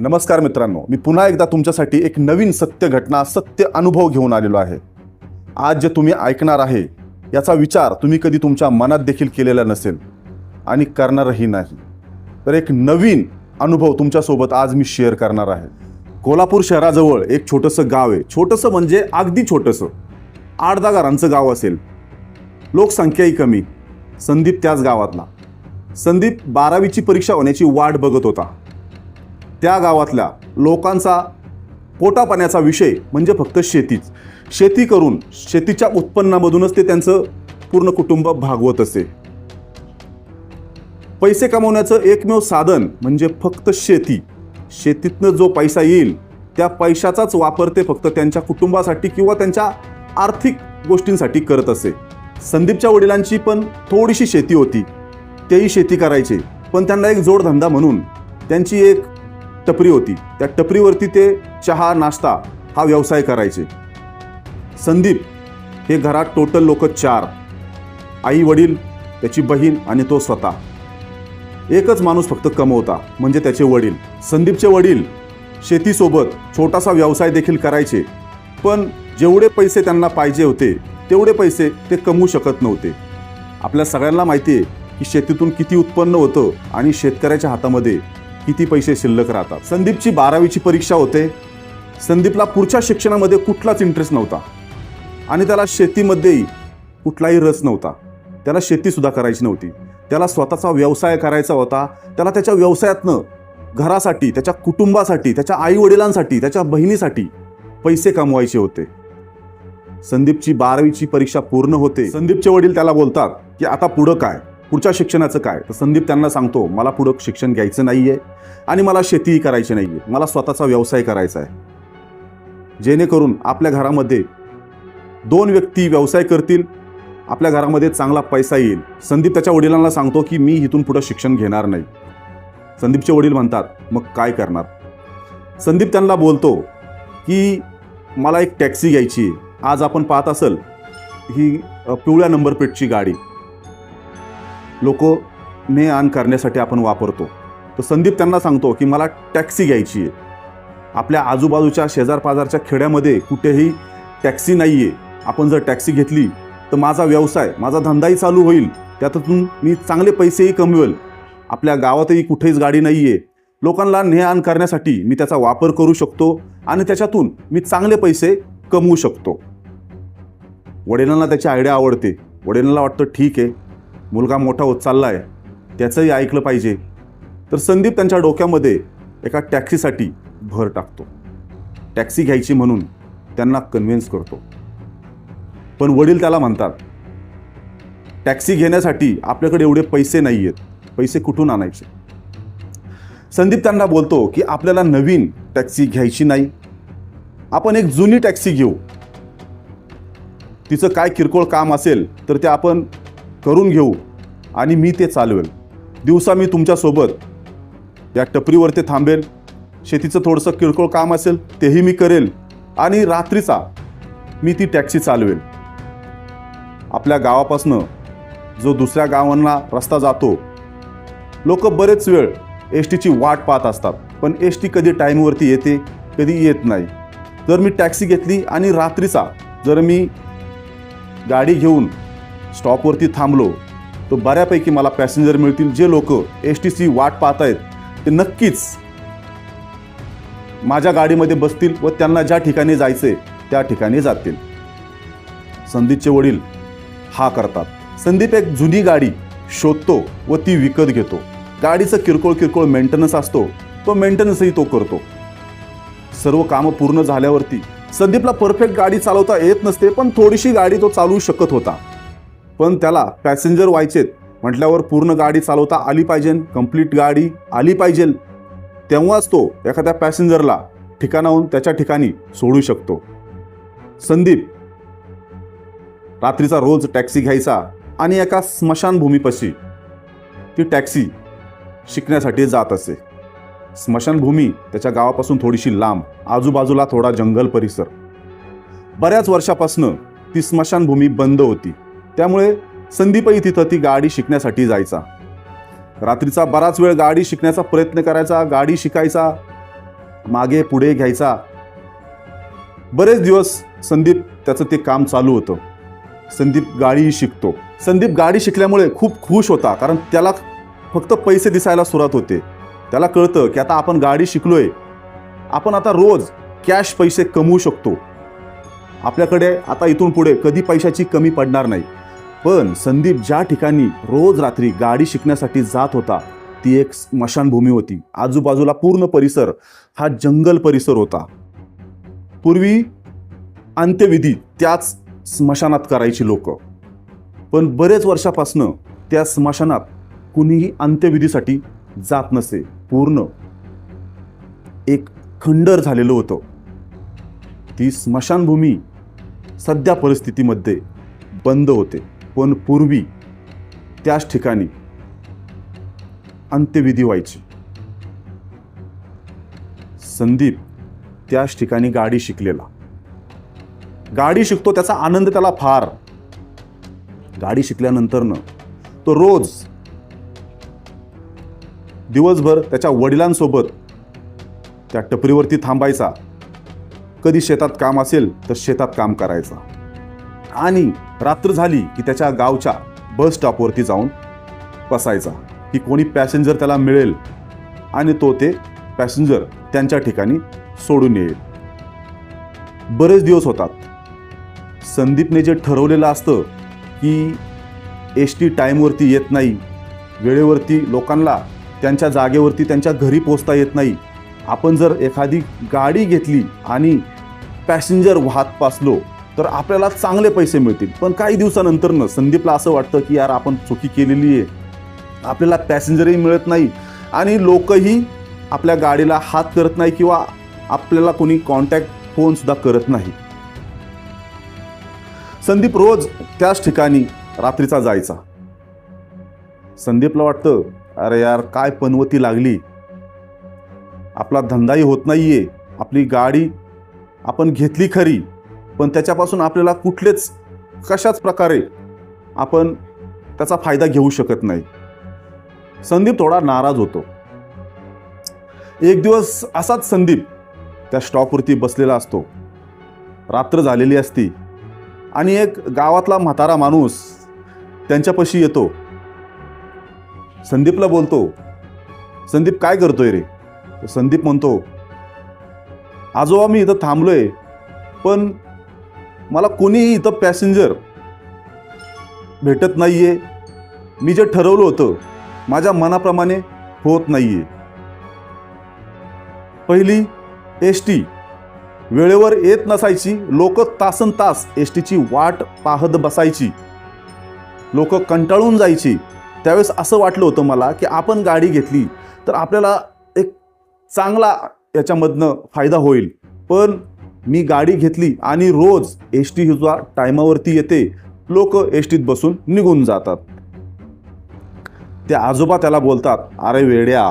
नमस्कार मित्रांनो मी पुन्हा एकदा तुमच्यासाठी एक नवीन सत्य घटना सत्य अनुभव घेऊन आलेलो आहे. आज जे तुम्ही ऐकणार आहे याचा विचार तुम्ही कधी तुमच्या मनात देखील केलेला नसेल आणि करणारही नाही. तर एक नवीन अनुभव तुमच्यासोबत आज मी शेअर करणार आहे. कोल्हापूर शहराजवळ एक छोटंसं गाव आहे. छोटंसं म्हणजे अगदी छोटंसं. आठ दहा घरांचं गाव असेल. लोकसंख्याही कमी. संदीप त्याच गावातला. संदीप बारावीची परीक्षा होण्याची वाट बघत होता. त्या गावातल्या लोकांचा पोटापाण्याचा विषय म्हणजे फक्त शेतीच. शेती करून शेतीच्या उत्पन्नामधूनच ते त्यांचं पूर्ण कुटुंब भागवत असे. पैसे कमवण्याचं एकमेव साधन म्हणजे फक्त शेती. शेतीतनं जो पैसा येईल त्या पैशाचाच वापर ते फक्त त्यांच्या कुटुंबासाठी किंवा त्यांच्या आर्थिक गोष्टींसाठी करत असे. संदीपच्या वडिलांची पण थोडीशी शेती होती. तेही शेती करायचे. पण त्यांना एक जोडधंदा म्हणून त्यांची एक टपरी होती. त्या टपरीवरती ते चहा नाश्ता हा व्यवसाय करायचे. संदीप हे घरात टोटल लोक चार. आई वडील त्याची बहीण आणि तो स्वतः. एकच माणूस फक्त कमवता म्हणजे त्याचे वडील. संदीपचे वडील शेतीसोबत छोटासा व्यवसाय देखील करायचे. पण जेवढे पैसे त्यांना पाहिजे होते तेवढे पैसे ते कमवू शकत नव्हते. आपल्या सगळ्यांना माहिती आहे की शेतीतून किती उत्पन्न होतं आणि शेतकऱ्याच्या हातामध्ये किती पैसे शिल्लक राहतात? संदीपची बारावीची परीक्षा होते. संदीपला पुढच्या शिक्षणामध्ये कुठलाच इंटरेस्ट नव्हता. आणि त्याला शेतीमध्येही कुठलाही रस नव्हता. त्याला शेतीसुद्धा करायची नव्हती. त्याला स्वतःचा व्यवसाय करायचा होता. त्याला त्याच्या व्यवसायातनं घरासाठी त्याच्या कुटुंबासाठी त्याच्या आईवडिलांसाठी त्याच्या बहिणीसाठी पैसे कमवायचे होते. संदीपची बारावीची परीक्षा पूर्ण होते. संदीपचे वडील त्याला बोलतात की आता पुढं काय? पुढच्या शिक्षणाचं काय? तर संदीप त्यांना सांगतो मला पुढं शिक्षण घ्यायचं नाही आहे आणि मला शेतीही करायची नाही आहे मला स्वतःचा व्यवसाय करायचा आहे. जेणेकरून आपल्या घरामध्ये दोन व्यक्ती व्यवसाय करतील आपल्या घरामध्ये चांगला पैसा येईल. संदीप त्याच्या वडिलांना सांगतो की मी इथून पुढं शिक्षण घेणार नाही. संदीपचे वडील म्हणतात मग काय करणार? संदीप त्यांना बोलतो की मला एक टॅक्सी घ्यायची आहे. आज आपण पाहत असेल ही पिवळ्या नंबर प्लेटची गाडी लोक ने आण करण्यासाठी आपण वापरतो. तर संदीप त्यांना सांगतो की मला टॅक्सी घ्यायची आहे. आपल्या आजूबाजूच्या शेजारपाजारच्या खेड्यामध्ये कुठेही टॅक्सी नाही आहे आपण जर टॅक्सी घेतली तर माझा व्यवसाय माझा धंदाही चालू होईल. त्यातून मी चांगले पैसेही कमवेल. आपल्या गावातही कुठेच गाडी नाही आहे लोकांना ने आण करण्यासाठी मी त्याचा वापर करू शकतो आणि त्याच्यातून मी चांगले पैसे कमवू शकतो. वडिलांना त्याची आयडिया आवडते. वडिलांना वाटतं ठीक आहे. मुलगा मोठा होत चालला आहे त्याचंही ऐकलं पाहिजे. तर संदीप त्यांच्या डोक्यामध्ये एका टॅक्सीसाठी भर टाकतो. टॅक्सी घ्यायची म्हणून त्यांना कन्व्हिन्स करतो. पण वडील त्याला म्हणतात टॅक्सी घेण्यासाठी आपल्याकडे एवढे पैसे नाही आहेत पैसे कुठून आणायचे? संदीप त्यांना बोलतो की आपल्याला नवीन टॅक्सी घ्यायची नाही. आपण एक जुनी टॅक्सी घेऊ. तिचं काय किरकोळ काम असेल तर ते आपण करून घेऊ आणि मी ते चालवेल. दिवसा मी तुमच्यासोबत त्या टपरीवर ते थांबेल शेतीचं थोडंसं किरकोळ काम असेल तेही मी करेल आणि रात्रीचा मी ती टॅक्सी चालवेल. आपल्या गावापासनं जो दुसऱ्या गावांना रस्ता जातो लोक बरेच वेळ एस टीची वाट पाहत असतात पण एस टी कधी टाईमवरती येते कधी येत नाही. जर मी टॅक्सी घेतली आणि रात्रीचा जर मी गाडी घेऊन स्टॉपवरती थांबलो. तर बऱ्यापैकी मला पॅसेंजर मिळतील जे लोक एस टी सी वाट पाहत आहेत ते नक्कीच माझ्या गाडीमध्ये बसतील व त्यांना ज्या ठिकाणी जायचे त्या ठिकाणी जातील. संदीपचे वडील हा करतात. संदीप एक जुनी गाडी शोधतो व ती विकत घेतो. गाडीचं किरकोळ किरकोळ मेंटेनन्स असतो तो मेंटेनन्सही तो करतो. सर्व कामं पूर्ण झाल्यावरती संदीपला परफेक्ट गाडी चालवता येत नसते पण थोडीशी गाडी तो चालवू शकत होता. पण त्याला पॅसेंजर व्हायचेत. म्हटल्यावर पूर्ण गाडी चालवता आली पाहिजे कंप्लीट गाडी आली पाहिजे. तेव्हाच तो एखाद्या पॅसेंजरला ठिकाणाहून त्याच्या ठिकाणी सोडू शकतो. संदीप रात्रीचा रोज टॅक्सी घ्यायचा आणि एका स्मशानभूमीपाशी ती टॅक्सी शिकण्यासाठी जात असे. स्मशानभूमी त्याच्या गावापासून थोडीशी लांब आजूबाजूला थोडा जंगल परिसर. बऱ्याच वर्षापासनं ती स्मशानभूमी बंद होती. त्यामुळे संदीपही तिथं ती गाडी शिकण्यासाठी जायचा. रात्रीचा बराच वेळ गाडी शिकण्याचा प्रयत्न करायचा गाडी शिकायचा मागे पुढे घ्यायचा. बरेच दिवस संदीप त्याचं ते काम चालू होतं. संदीप गाडी शिकतो. संदीप गाडी शिकल्यामुळे खूप खुश होता कारण त्याला फक्त पैसे दिसायला सुरुवात होते. त्याला कळतं की आता आपण गाडी शिकलोय. आपण आता रोज कॅश पैसे कमवू शकतो. आपल्याकडे आता इथून पुढे कधी पैशाची कमी पडणार नाही. पण संदीप ज्या ठिकाणी रोज रात्री गाडी शिकण्यासाठी जात होता ती एक स्मशानभूमी होती. आजूबाजूला पूर्ण परिसर हा जंगल परिसर होता. पूर्वी अंत्यविधी त्याच स्मशानात करायची लोक. पण बरेच वर्षापासनं त्या स्मशानात कुणीही अंत्यविधीसाठी जात नसे. पूर्ण एक खंडर झालेलं होतं. ती स्मशानभूमी सध्या परिस्थितीमध्ये बंद होते. पण पूर्वी त्याच ठिकाणी अंत्यविधी व्हायची. संदीप त्याच ठिकाणी गाडी शिकलेला. गाडी शिकतो त्याचा आनंद त्याला फार. गाडी शिकल्यानंतरनं तो रोज दिवसभर त्याच्या वडिलांसोबत त्या टपरीवरती थांबायचा. कधी शेतात काम असेल तर शेतात काम करायचा. आणि रात्र झाली की त्याच्या गावच्या बस स्टॉपवरती जाऊन बसायचा की कोणी पॅसेंजर त्याला मिळेल आणि तो ते पॅसेंजर त्यांच्या ठिकाणी सोडून येईल. बरेच दिवस होतात. संदीपने जे ठरवलेलं असतं की एस टी टाईमवरती येत नाही वेळेवरती लोकांना त्यांच्या जागेवरती त्यांच्या घरी पोचता येत नाही. आपण जर एखादी गाडी घेतली आणि पॅसेंजर वाहत पासलो तर आपल्याला चांगले पैसे मिळतील. पण काही दिवसानंतरनं संदीपला असं वाटतं की यार आपण चुकी केलेली आहे. आपल्याला पॅसेंजरही मिळत नाही आणि लोकही आपल्या गाडीला हात करत नाही किंवा आपल्याला कोणी कॉन्टॅक्ट फोनसुद्धा करत नाही. संदीप रोज त्याच ठिकाणी रात्रीचा जायचा. संदीपला वाटतं अरे यार काय पनवती लागली. आपला धंदाही होत नाहीये. आपली गाडी आपण घेतली खरी. पण त्याच्यापासून आपल्याला कुठलेच कशाच प्रकारे आपण त्याचा फायदा घेऊ शकत नाही. संदीप थोडा नाराज होतो. एक दिवस असाच संदीप त्या स्टॉपवरती बसलेला असतो. रात्र झालेली असती आणि एक गावातला म्हातारा माणूस त्यांच्यापाशी येतो. संदीपला बोलतो संदीप काय करतोय रे? संदीप म्हणतो आजोबा मी इथं थांबलोय पण मला कोणीही इथं पॅसेंजर भेटत नाही आहे मी जे ठरवलं होतं माझ्या मनाप्रमाणे होत नाही आहे पहिली एस टी. वेळेवर येत नसायची लोक तासन तास एस टीची वाट पाहत बसायची. लोक कंटाळून जायची. त्यावेळेस असं वाटलं होतं मला की आपण गाडी घेतली तर आपल्याला एक चांगला याच्यामधनं फायदा होईल. पण मी गाडी घेतली आणि रोज एस टी हिजा टायमावरती येते. लोक एस टीत बसून निघून जातात. ते आजोबा त्याला बोलतात अरे वेड्या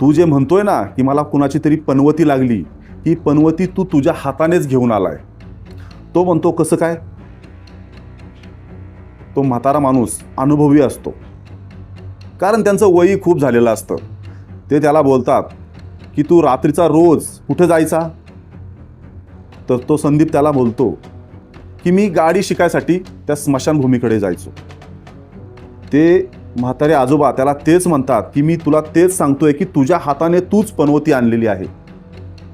तू जे म्हणतोय ना की मला कुणाची तरी पनवती लागली ही पनवती तू तुझ्या हातानेच घेऊन आलाय. तो म्हणतो कसं काय? तो म्हातारा माणूस अनुभवी असतो. कारण त्यांचं वयी खूप झालेलं असतं. ते त्याला बोलतात की तू रात्रीचा रोज कुठे जायचा? तर तो संदीप त्याला बोलतो की मी गाडी शिकायसाठी त्या स्मशानभूमीकडे जायचो. ते म्हातारे आजोबा त्याला तेच म्हणतात की मी तुला तेच सांगतोय की तुझ्या हाताने तूच पनवती आणलेली आहे.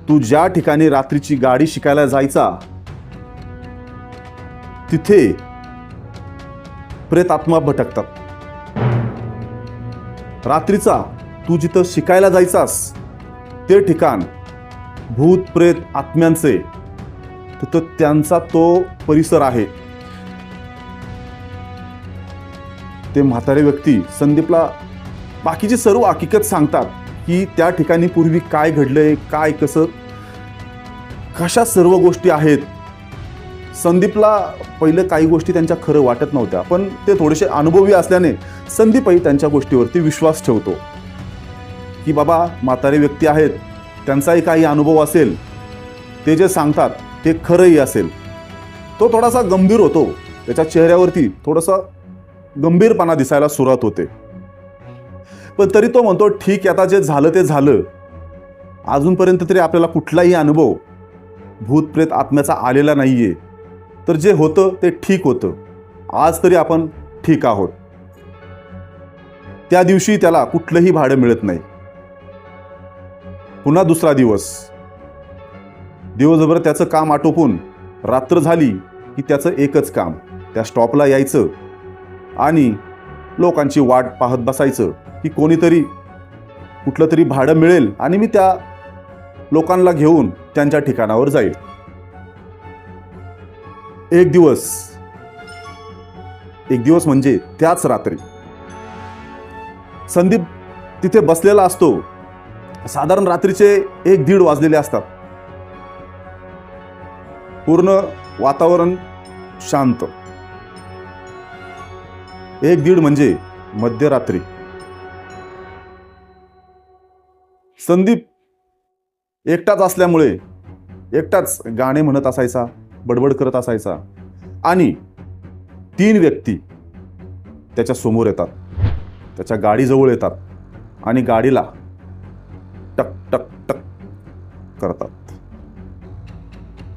तू ज्या ठिकाणी रात्रीची गाडी शिकायला जायचा तिथे प्रेतात्मा भटकतात. रात्रीचा तू जिथं शिकायला जायचास ते ठिकाण भूत प्रेत आत्म्यांचे तर त्यांचा तो परिसर आहे. ते म्हातारे व्यक्ती संदीपला बाकीची सर्व हकीकत सांगतात की त्या ठिकाणी पूर्वी काय घडलंय काय कसं कशा सर्व गोष्टी आहेत. संदीपला पहिले काही गोष्टी त्यांच्या खरं वाटत नव्हत्या पण ते थोडेसे अनुभवी असल्याने संदीपही त्यांच्या गोष्टीवरती विश्वास ठेवतो. की बाबा म्हातारे व्यक्ती आहेत त्यांचाही काही अनुभव असेल ते जे सांगतात ते खरंही असेल. तो थोडासा गंभीर होतो. त्याच्या चेहऱ्यावरती थोडासा गंभीरपणा दिसायला सुरुवात होते. पण तरी तो म्हणतो ठीक आता जे झालं ते झालं. अजूनपर्यंत तरी आपल्याला कुठलाही अनुभव भूतप्रेत आत्म्याचा आलेला नाही आहे तर जे होतं ते ठीक होतं. आज तरी आपण ठीक आहोत. त्या दिवशी त्याला कुठलंही भाडं मिळत नाही. पुन्हा दुसरा दिवस. दिवसभर त्याचं काम आटोपून रात्र झाली की त्याचं एकच काम त्या स्टॉपला यायचं आणि लोकांची वाट पाहत बसायचं की कोणीतरी कुठलं तरी भाडं मिळेल आणि मी त्या लोकांना घेऊन त्यांच्या ठिकाणावर जाईल. एक दिवस. एक दिवस म्हणजे त्याच रात्री. संदीप तिथे बसलेला असतो. साधारण रात्रीचे एक दीड वाजलेले असतात. पूर्ण वातावरण शांत. एक दीड म्हणजे मध्यरात्री. संदीप एकटाच असल्यामुळे एकटाच गाणे म्हणत असायचा बडबड करत असायचा आणि तीन व्यक्ती त्याच्यासमोर येतात. त्याच्या गाडीजवळ येतात आणि गाडीला टक टक टक करतात.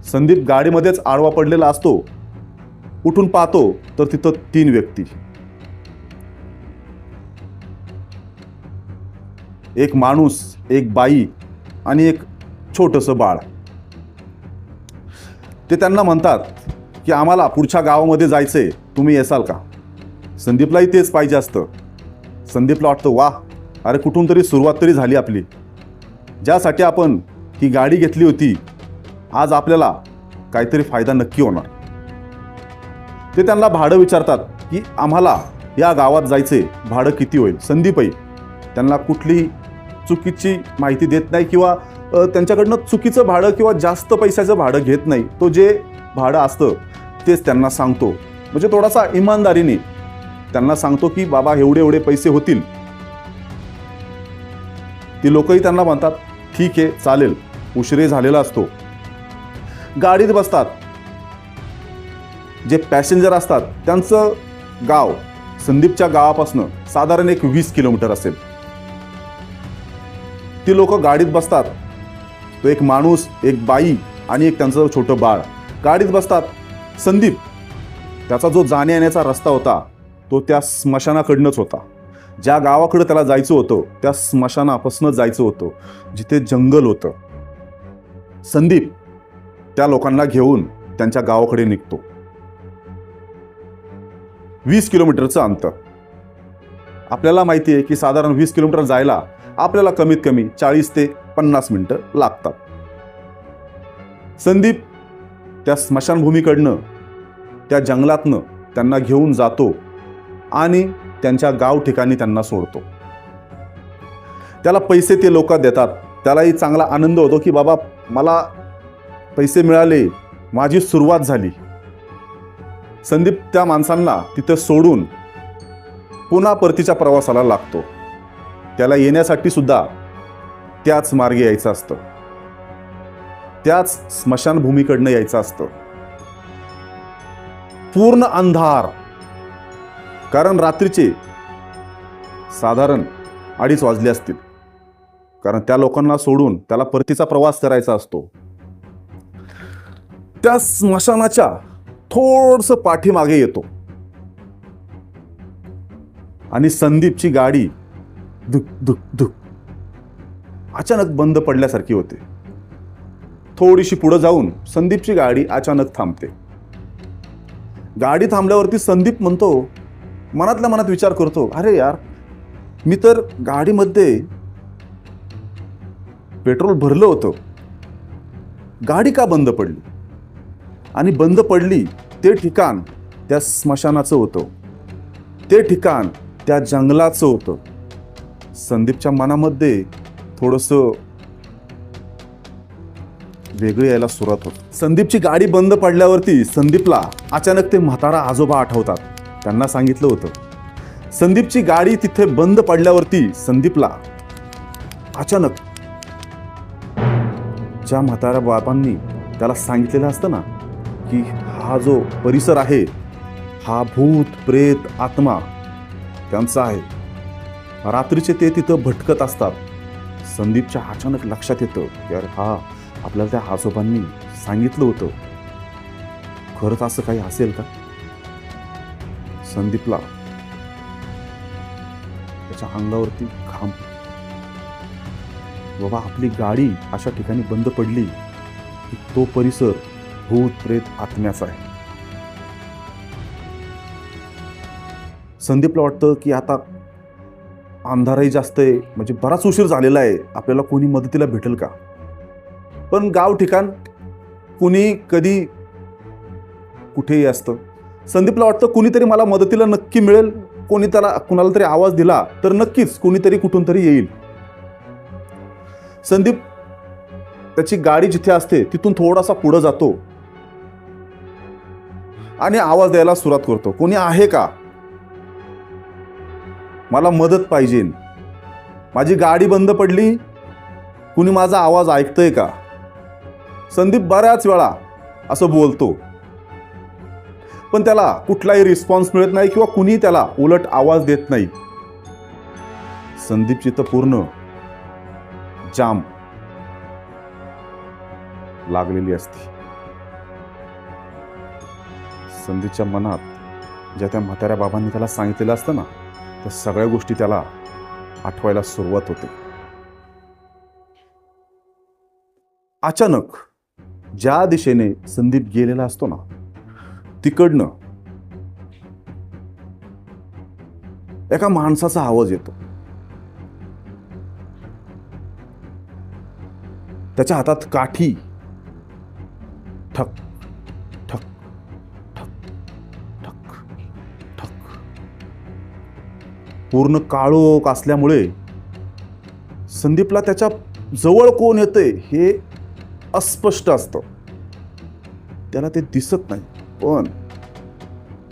संदीप गाडीमध्येच आडवा पडलेला असतो. उठून पाहतो तर तिथं तीन व्यक्ती. एक माणूस एक बाई आणि एक छोटंसं बाळ. ते त्यांना म्हणतात की आम्हाला पुढच्या गावामध्ये जायचंय. तुम्ही येसाल का? संदीपलाही तेच पाहिजे असतं. संदीपला वाटतं वा अरे कुठून तरी सुरुवात तरी झाली आपली. ज्यासाठी आपण ही गाडी घेतली होती आज आपल्याला काहीतरी फायदा नक्की होणार. ते त्यांना भाडं विचारतात की आम्हाला या गावात जायचे भाडं किती होईल? संदीपही त्यांना कुठलीही चुकीची माहिती देत नाही किंवा त्यांच्याकडनं चुकीचं भाडं किंवा जास्त पैशाचं भाडं घेत नाही. तो जे भाडं असतं तेच त्यांना सांगतो. म्हणजे थोडासा इमानदारीने त्यांना सांगतो की बाबा एवढे एवढे पैसे होतील. ती लोकही त्यांना म्हणतात ठीक आहे चालेल. उशिरे झालेला असतो. गाडीत बसतात. जे पॅसेंजर असतात त्यांचं गाव संदीपच्या गावापासनं साधारण एक वीस किलोमीटर असेल. ती लोक गाडीत बसतात. तो एक माणूस एक बाई आणि एक त्यांचं छोटं बाळ. गाडीत बसतात. संदीप त्याचा जो जाण्या येण्याचा रस्ता होता तो त्या स्मशानाकडनंच होता. ज्या गावाकडं त्याला जायचं होतं त्या स्मशानापासून जायचं होतं जिथे जंगल होतं. संदीप त्या लोकांना घेऊन त्यांच्या गावाकडे निघतो. वीस किलोमीटरचं अंतर. आपल्याला माहिती आहे की साधारण वीस किलोमीटर जायला आपल्याला कमीत कमी चाळीस ते पन्नास मिनटं लागतात. संदीप त्या स्मशानभूमीकडनं त्या जंगलातनं त्यांना घेऊन जातो आणि त्यांच्या गाव ठिकाणी त्यांना सोडतो. त्याला पैसे ते लोक देतात. त्यालाही चांगला आनंद होतो की बाबा मला पैसे मिळाले. माझी सुरुवात झाली. संदीप त्या माणसांना तिथं सोडून पुन्हा परतीच्या प्रवासाला लागतो. त्याला येण्यासाठी सुद्धा त्याच मार्गे यायचं असतं. त्याच स्मशानभूमीकडनं यायचं असतं. पूर्ण अंधार कारण रात्रीचे साधारण अडीच वाजले असतील. कारण त्या लोकांना सोडून त्याला परतीचा प्रवास करायचा असतो. त्या स्मशानाच्या थोडस पाठीमागे येतो. आणि संदीपची गाडी धुक धुक धुक अचानक बंद पडल्यासारखी होते. थोडीशी पुढे जाऊन संदीपची गाडी अचानक थांबते. गाडी थांबल्यावरती संदीप म्हणतो मनातल्या मनात विचार करतो अरे यार मी तर गाडीमध्ये पेट्रोल भरलं होतं. गाडी का बंद पडली? आणि बंद पडली ते ठिकाण त्या स्मशानाचं होतं. ते ठिकाण त्या जंगलाचं होतं. संदीपच्या मनामध्ये थोडंसं वेगळी यायला सुरुवात होत. संदीपची गाडी बंद पडल्यावरती संदीपला अचानक ते म्हातारा आजोबा आठवतात. त्यांना सांगितलं होतं. संदीपची गाडी तिथे बंद पडल्यावरती संदीपला अचानक ज्या म्हाताऱ्या बाबांनी त्याला सांगितलेलं असतं ना की हा जो परिसर आहे हा भूत प्रेत आत्मा त्यांचा आहे. रात्रीचे ते तिथं भटकत असतात. संदीपच्या अचानक लक्षात येतं की अरे हा आपल्याला त्या आजोबांनी सांगितलं होतं. खरंच असं काही असेल का? संदीपला. त्याच्या अंगावरती घाम. बाबा आपली गाडी अशा ठिकाणी बंद पडली की तो परिसर भूत प्रेत आत्म्याचा आहे. संदीपला वाटतं की आता अंधारही जास्त आहे म्हणजे बराच उशीर झालेला आहे. आपल्याला कोणी मदतीला भेटेल का? पण गाव ठिकाण कुणी कधी कुठेही असतं. संदीपला वाटतं कुणीतरी मला मदतीला नक्की मिळेल कोणी त्याला कुणाला तरी आवाज दिला तर नक्कीच कुणीतरी कुठून तरी येईल. संदीप त्याची गाडी जिथे असते तिथून थोडासा पुढे जातो. आणि आवाज द्यायला सुरुवात करतो. कोणी आहे का? मला मदत पाहिजे. माझी गाडी बंद पडली. कुणी माझा आवाज ऐकतंय का? संदीप बऱ्याच वेळा असं बोलतो. पण त्याला कुठलाही रिस्पॉन्स मिळत नाही किंवा कुणी त्याला उलट आवाज देत नाही. संदीपची तर पूर्ण जाम लागलेली असते. संदीपच्या मनात ज्या त्या म्हाताऱ्या बाबांनी त्याला सांगितलेलं असतं ना त्या सगळ्या गोष्टी त्याला आठवायला सुरुवात होते. अचानक ज्या दिशेने संदीप गेलेला असतो ना तिकडनं एका माणसाचा आवाज येतो. त्याच्या हातात काठी. ठक ठक ठक ठक ठक. पूर्ण काळोख असल्यामुळे संदीपला त्याच्याजवळ कोण येतंय हे अस्पष्ट असतं. त्याला ते दिसत नाही. पण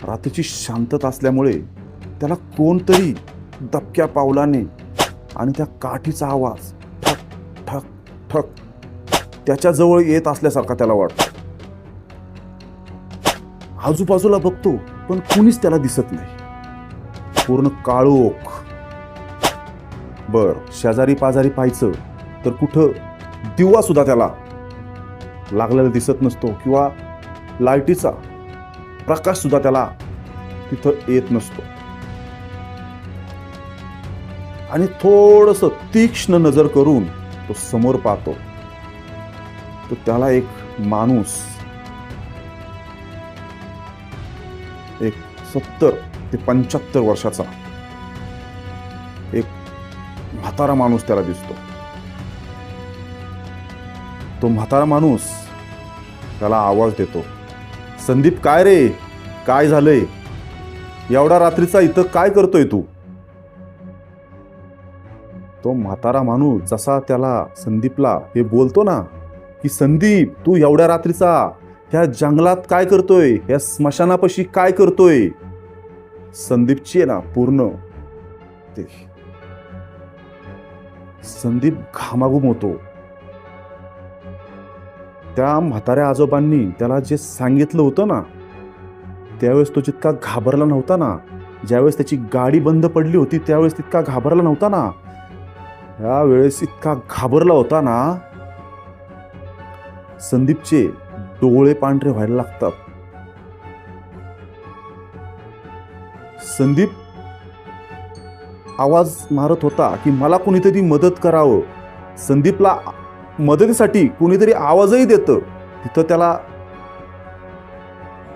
रात्रीची शांतता असल्यामुळे त्याला कोणतरी दबक्या पावलाने आणि त्या काठीचा आवाज ठक ठक ठक त्याच्याजवळ येत असल्यासारखा त्याला वाटतो. आजूबाजूला बघतो पण कुणीच त्याला दिसत नाही. पूर्ण काळोख बर शेजारी पाजारी पाहायचं तर कुठं दिवा सुद्धा त्याला लागलेला दिसत नसतो किंवा लाईटीचा प्रकाश सुद्धा त्याला तिथं येत नसतो. आणि थोडस तीक्ष्ण नजर करून तो समोर पाहतो. तर त्याला एक माणूस एक सत्तर ते पंच्याहत्तर वर्षाचा एक म्हातारा माणूस त्याला दिसतो. तो म्हातारा माणूस त्याला आवाज देतो. संदीप काय रे? काय झालंय? एवढा रात्रीचा इथं काय करतोय तू? तो म्हातारा माणूस जसा त्याला संदीपला हे बोलतो ना की संदीप तू एवढ्या रात्रीचा ह्या जंगलात काय करतोय? ह्या स्मशानापाशी काय करतोय? संदीपची आहे ना पूर्ण ते. संदीप घामाघूम होतो. त्या म्हाताऱ्या आजोबांनी त्याला जे सांगितलं होतं ना त्यावेळेस तो जितका घाबरला नव्हता ना ज्यावेळेस त्याची गाडी बंद पडली होती त्यावेळेस तितका घाबरला नव्हता ना यावेळेस इतका घाबरला होता ना संदीपचे डोळे पांढरे व्हायला लागतात. संदीप आवाज मारत होता की मला कोणीतरी मदत करावं. संदीपला मदतीसाठी कुणीतरी आवाजही देतं. तिथं त्याला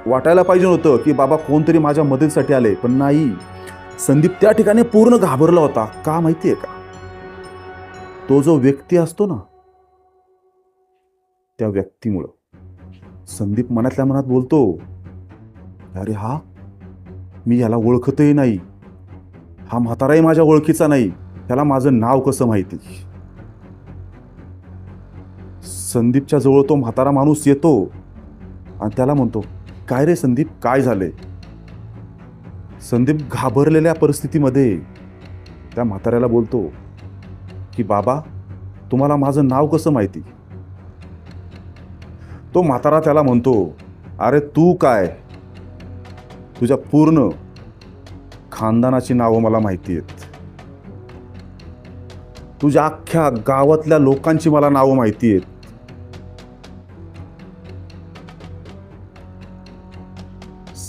वाटायला पाहिजे होतं की बाबा कोणतरी माझ्या मदतीसाठी आले पण नाही. संदीप त्या ठिकाणी पूर्ण घाबरला होता. का माहितीये का? तो जो व्यक्ती असतो ना त्या व्यक्तीमुळं. संदीप मनातल्या मनात बोलतो अरे हा मी याला ओळखतही नाही. हा म्हाताराही माझ्या ओळखीचा नाही. त्याला माझं नाव कसं माहिती? संदीपच्या जवळ तो म्हातारा माणूस येतो आणि त्याला म्हणतो काय रे संदीप काय झाले संदीप घाबरलेल्या परिस्थितीमध्ये त्या म्हाताऱ्याला बोलतो की बाबा तुम्हाला माझं नाव कसं माहिती? तो म्हातारा त्याला म्हणतो अरे तू काय? तुझ्या पूर्ण खानदानाची नावं मला माहिती आहेत. तुझ्या अख्ख्या गावातल्या लोकांची मला नावं माहिती आहेत.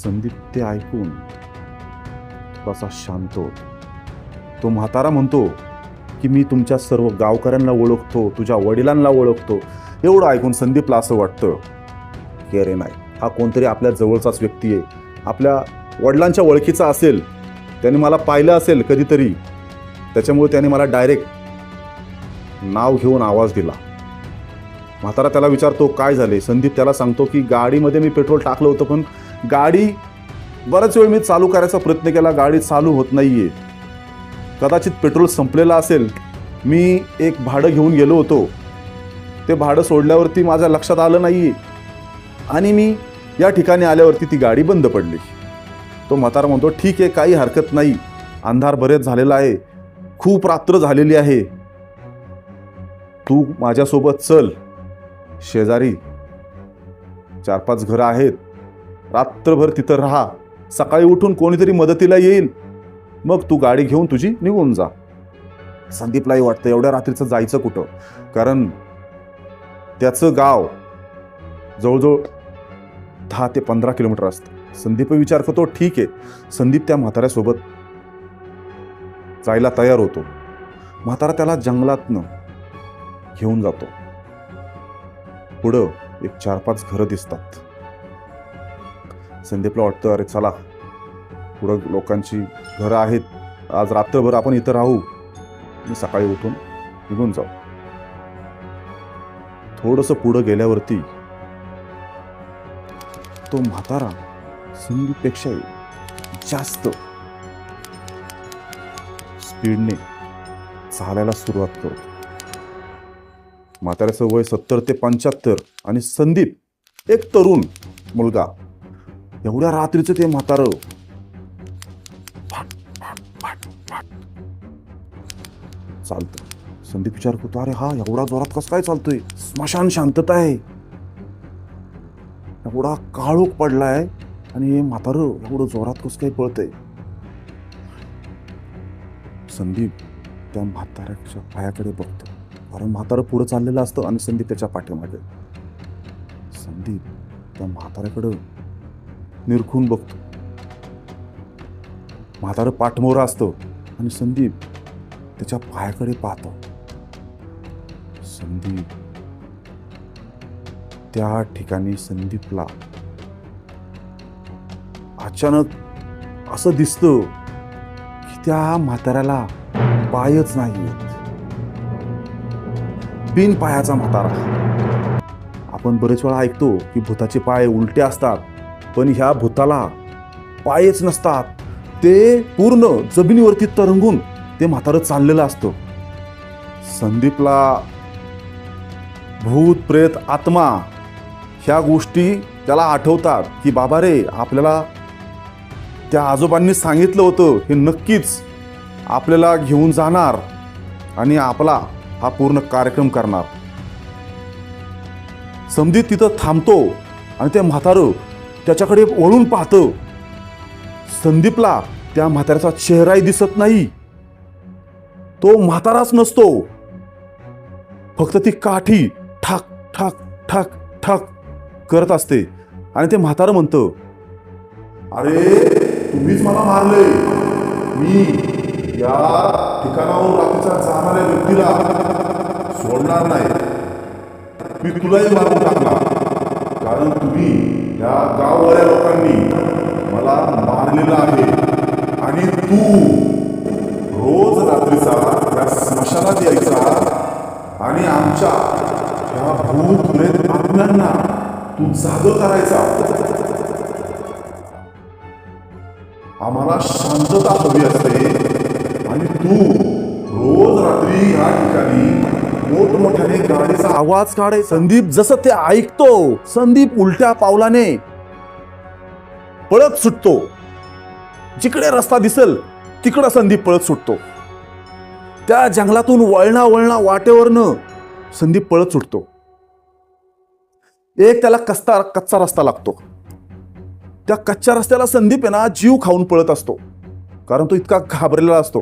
संदीप ते ऐकून थोडासा शांत होतो. तो म्हातारा म्हणतो की मी तुमच्या सर्व गावकऱ्यांना ओळखतो तुझ्या वडिलांना ओळखतो. एवढं ऐकून संदीपला असं वाटतं की अरे नाही हा कोणतरी आपल्या जवळचाच व्यक्ती आहे. आपल्या वडिलांच्या ओळखीचा असेल. त्याने मला पाहिलं असेल कधीतरी. त्याच्यामुळे त्याने मला डायरेक्ट नाव घेऊन आवाज दिला. म्हातारा त्याला विचारतो काय झाले? संदीप त्याला सांगतो की गाडीमध्ये मी पेट्रोल टाकलं होतं पण गाडी बराच वेळ मी चालू करायचा प्रयत्न केला गाडी चालू होत नाही आहे कदाचित पेट्रोल संपलेलं असेल मी एक भाडं घेऊन गेलो होतो. ते भाडं सोडल्यावरती माझ्या लक्षात आलं नाही आणि मी या ठिकाणी आल्यावरती ती गाडी बंद पडली. तो म्हातारा म्हणतो ठीक आहे काही हरकत नाही. अंधार बरेच झालेला आहे. खूप रात्र झालेली आहे. तू माझ्यासोबत चल. शेजारी चार पाच घरं आहेत. रात्रभर तिथं राहा. सकाळी उठून कोणीतरी मदतीला येईल. मग तू गाडी घेऊन तुझी निघून जा. संदीपलाही वाटतं एवढ्या रात्रीचं जायचं कुठं? कारण त्याचं गाव जवळजवळ दहा ते पंधरा किलोमीटर असतं. संदीप विचार करतो ठीक आहे. संदीप त्या म्हाताऱ्यासोबत जायला तयार होतो. म्हातारा त्याला जंगलातनं घेऊन जातो. पुढं एक चार पाच घरं दिसतात. संदीपला वाटतं अरे चला. पुढं लोकांची घरं आहेत. आज रात्रभर आपण इथं राहू. मी सकाळी उठून निघून जाऊ. थोडंसं पुढं गेल्यावरती तो म्हातारा संदीपपेक्षाही जास्त स्पीडने चालायला सुरुवात करतो. म्हाताऱ्याचं वय सत्तर ते पंच्याहत्तर आणि संदीप एक तरुण मुलगा. एवढ्या रात्रीचं ते म्हातारं. फाट, फाट, फाट, फाट. चालतं संदीप विचार करतो अरे हा एवढा जोरात कसं काय चालतोय? स्मशान शांतता आहे. एवढा काळोख पडलाय आणि हे म्हातारं एवढं जोरात कसं काय पळतंय? संदीप त्या म्हाताऱ्याच्या पायाकडे बघतो. कारण म्हातारं पुढं चाललेलं असतं आणि संदीप त्याच्या पाठीमागे. संदीप त्या म्हाताऱ्याकडं निरखून बघतो. म्हातारं पाठमोरा असतं आणि संदीप त्याच्या पायाकडे पाहतो. संदीप. त्या ठिकाणी संदीपला अचानक असं दिसतं की त्या म्हाताऱ्याला पायच नाही बिन पायाचा म्हातारा. आपण बरेच वेळा ऐकतो की भूताचे पाय उलटे असतात. पण ह्या भूताला पायच नसतात. ते पूर्ण जमिनीवरती तरंगून ते म्हातारं चाललेलं असतं. संदीपला भूत प्रेत आत्मा ह्या गोष्टी त्याला आठवतात की बाबा रे आपल्याला त्या आजोबांनी सांगितलं होतं हे नक्कीच आपल्याला घेऊन जाणार आणि आपला हा पूर्ण कार्यक्रम करणार. संदीप तिथं थांबतो आणि ते म्हातारं त्याच्याकडे वळून पाहतं. संदीपला त्या म्हाताऱ्याचा चेहराही दिसत नाही. तो म्हाताराच नसतो. फक्त ती काठी ठाक ठाक ठाक ठाक करत असते. आणि ते म्हातारं म्हणतं अरे तुम्हीच मला मारले मी या ठिकाणाहून रात्रीच्या जाणाऱ्या व्यक्तीला सोडणार नाही. मी तुलाही मारून टाकला कारण तुम्ही या गाववाल्या लोकांनी मला मारलेलं आहे. आणि तू रोज रात्रीचा या स्मशानात यायचा आणि आमच्या या भूत प्रेत आत्म्यांना तू जाग करायचा. आम्हाला शांतता हवी असते आणि तू मोठमोठ्याने गाडीचा आवाज काढे संदीप जसं ते ऐकतो संदीप उलट्या पावलाने पळत सुटतो. जिकडे रस्ता दिसेल तिकडं संदीप पळत सुटतो. त्या जंगलातून वळणा वळणा वाटेवरनं संदीप पळत सुटतो. एक त्याला कस्ता कच्चा रस्ता लागतो. त्या कच्च्या रस्त्याला संदीप आहे ना जीव खाऊन पळत असतो. कारण तो इतका घाबरलेला असतो.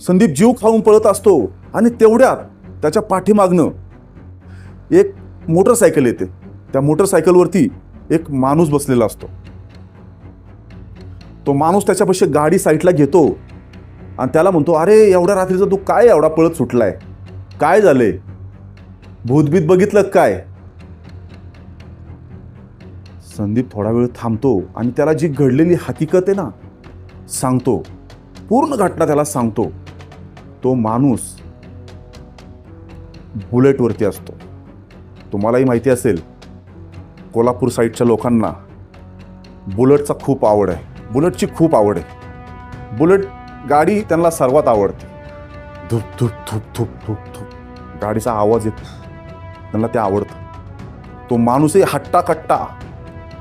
संदीप जीव खाऊन पळत असतो आणि तेवढ्यात त्याच्या पाठीमागनं एक मोटरसायकल येते. त्या मोटरसायकलवरती एक माणूस बसलेला असतो. तो माणूस त्याच्यापाशी गाडी साईडला घेतो आणि त्याला म्हणतो अरे एवढ्या रात्रीचा तू काय एवढा पळत सुटलाय? काय झालंय? भूतभीत बघितलं काय? संदीप थोडा वेळ थांबतो आणि त्याला जी घडलेली हकीकत आहे ना सांगतो. पूर्ण घटना त्याला सांगतो. तो माणूस बुलेटवरती असतो. तुम्हालाही माहिती असेल कोल्हापूर साईडच्या लोकांना बुलेटचा खूप आवड आहे. बुलेटची खूप आवड आहे. बुलेट गाडी त्यांना सर्वात आवडते. धुप धुप धुप धुप धुप धूप. गाडीचा आवाज येतो. त्यांना ते आवडतं. तो माणूसही हट्टा कट्टा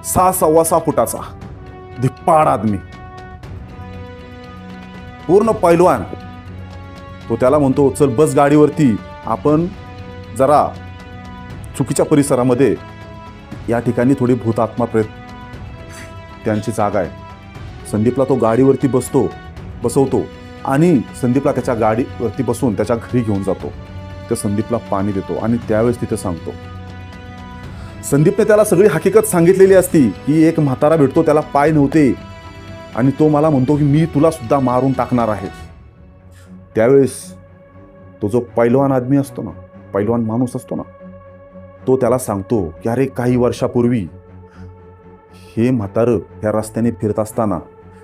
सहा सव्वा सहा फुटाचा धिप्पाड आदमी. पूर्ण पैलवान. तो त्याला म्हणतो चल बस गाडीवरती. आपण जरा चुकीच्या परिसरामध्ये या ठिकाणी थोडी भूतात्मा प्रेत त्यांची जागा आहे. संदीपला तो गाडीवरती बसतो बसवतो आणि संदीपला त्याच्या गाडीवरती बसून त्याच्या घरी घेऊन जातो. त्या संदीपला पाणी देतो आणि त्यावेळेस तिथे सांगतो. संदीपने त्याला सगळी हकीकत सांगितलेली असती. की एक म्हातारा भेटतो त्याला पाय नव्हते. आणि तो मला म्हणतो की मी तुला सुद्धा मारून टाकणार आहे. त्यावेळेस तो जो पैलवान आदमी असतो ना पैलवान माणूस असतो ना तो त्याला सांगतो की अरे काही वर्षापूर्वी हे म्हातारं ह्या रस्त्याने फिरत असताना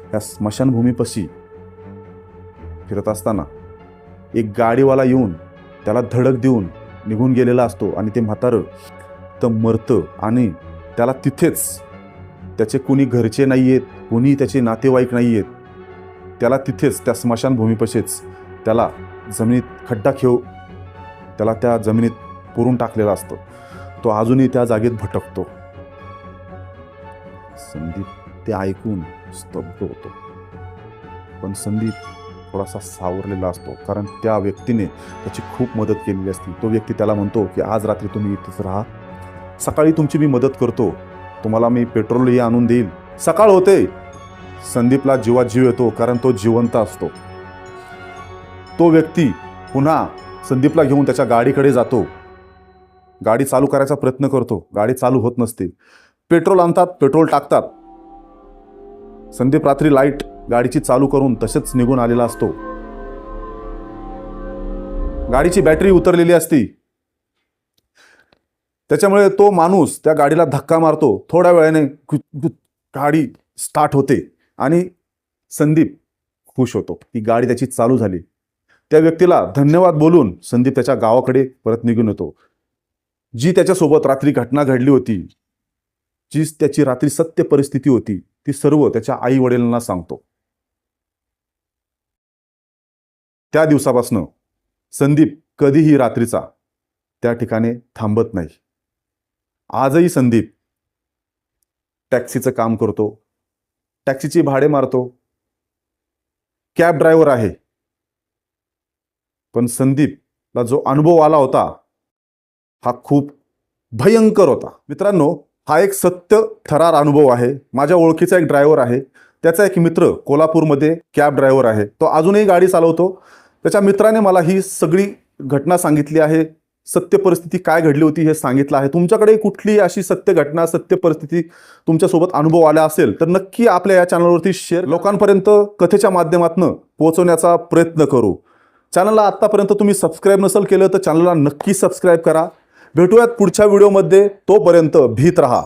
ह्या स्मशानभूमीपाशी फिरत असताना एक गाडीवाला येऊन त्याला धडक देऊन निघून गेलेला असतो आणि ते म्हातारं तर मरतं आणि त्याला तिथेच त्याचे कुणी घरचे नाही आहेत कुणी त्याचे नातेवाईक नाही आहेत त्याला तिथेच त्या स्मशानभूमीपाशीच त्याला जमिनीत खड्डा खेळू त्याला त्या जमिनीत पुरून टाकलेला असतो. तो अजूनही त्या जागेत भटकतो. संदीप ते ऐकून स्तब्ध होतो. पण संदीप थोडासा सावरलेला असतो कारण त्या व्यक्तीने त्याची खूप मदत केलेली असते. तो व्यक्ती त्याला म्हणतो की आज रात्री तुम्ही इथेच राहा. सकाळी तुमची मी मदत करतो. तुम्हाला मी पेट्रोलही आणून देईल. सकाळ होते. संदीपला जीवात जीव येतो कारण तो जिवंत असतो. तो व्यक्ती पुन्हा संदीपला घेऊन त्याच्या गाडीकडे जातो. गाडी चालू करायचा प्रयत्न करतो. गाडी चालू होत नसते. पेट्रोल आणतात पेट्रोल टाकतात. संदीप रात्री लाइट गाडीची चालू करून तसेच निघून आलेला असतो. गाडीची बॅटरी उतरलेली असती. त्याच्यामुळे तो माणूस त्या गाडीला धक्का मारतो. थोड्या वेळाने गाडी स्टार्ट होते आणि संदीप खुश होतो. ती गाडी त्याची चालू झाली. त्या व्यक्तीला धन्यवाद बोलून संदीप त्याच्या गावाकडे परत निघून येतो. जी त्याच्यासोबत रात्री घटना घडली होती जी त्याची रात्री सत्य परिस्थिती होती ती सर्व त्याच्या आई वडिलांना सांगतो. त्या दिवसापासनं संदीप कधीही रात्रीचा त्या ठिकाणी थांबत नाही. आजही संदीप टॅक्सीचं काम करतो टॅक्सीची भाडे मारतो कॅब ड्रायव्हर आहे. पण संदीपला जो अनुभव आला होता हा खूप भयंकर होता. मित्रांनो हा एक सत्य थरार अनुभव आहे. माझ्या ओळखीचा एक ड्रायव्हर आहे. त्याचा एक मित्र कोल्हापूरमध्ये कॅब ड्रायव्हर आहे. तो अजूनही गाडी चालवतो. त्याच्या मित्राने मला ही सगळी घटना सांगितली आहे. सत्य परिस्थिती काय घडली होती हे सांगितलं आहे. तुमच्याकडे कुठली अशी सत्य घटना सत्य परिस्थिती तुमच्यासोबत अनुभव आला असेल तर नक्की आपल्या या चॅनलवरती शेअर लोकांपर्यंत कथेच्या माध्यमातून पोहोचवण्याचा प्रयत्न करू. चॅनलला आत्तापर्यंत तुम्ही सबस्क्राईब नसेल केलं तर चॅनलला नक्की सबस्क्राईब करा. भेटूयात पुढच्या व्हिडिओमध्ये तोपर्यंत भीत रहा.